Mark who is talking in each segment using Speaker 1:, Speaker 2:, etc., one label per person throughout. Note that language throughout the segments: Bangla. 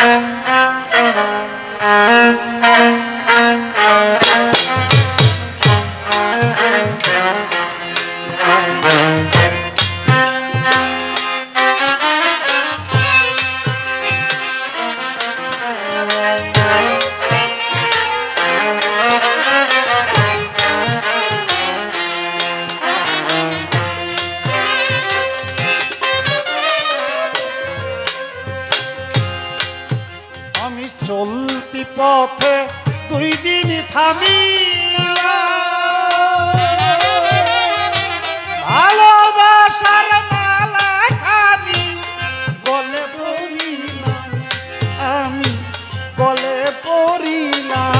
Speaker 1: আমি চলতি পথে দুই দিন থামি ভালোবাসার মালা খানি গলে পড়িলাম আমি গলে পড়িলাম।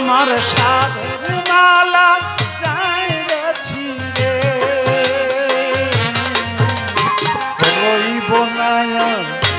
Speaker 1: আমার সাধের মালা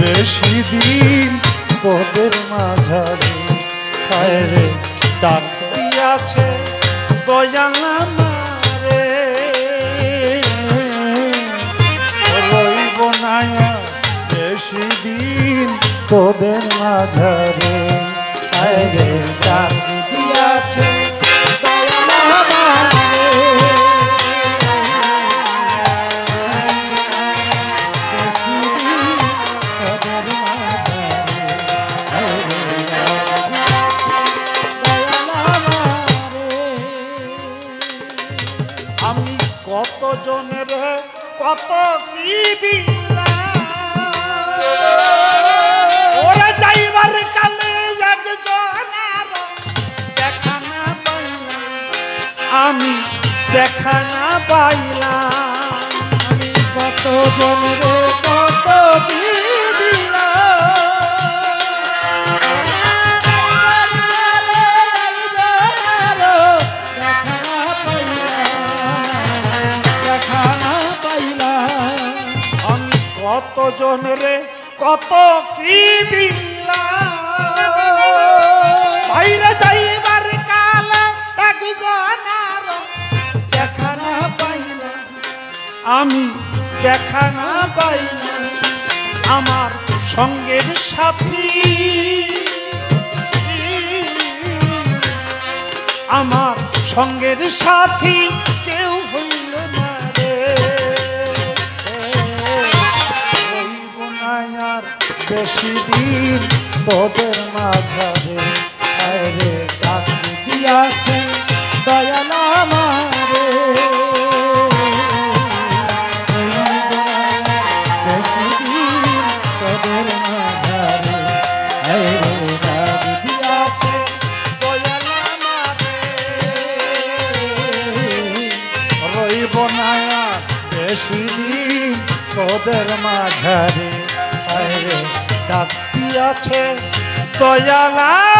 Speaker 1: বেশি দিন তোদের মাঝারে। খায় ডাক দিয়াছে রইব না বেশি দিন তোদের মাঝারে। খায় রে, ডাক আমি কত জনের কত ওরা যাইবার কালে আমি দেখা না পাইলাম। আমি কত জনের কত কি আমি কত জনরে কত কি বাইরে দেখা না আমি দেখা না পাইলাম। আমার সঙ্গের সাথী। আমার সঙ্গের সাথী তোদের মাঝারে। ডাক আর তোদের ডাক দিয়াছে দয়াল আমারে। আর বেশি তোদের মাঝারে। আরে ডাকতি আছে দয়ালা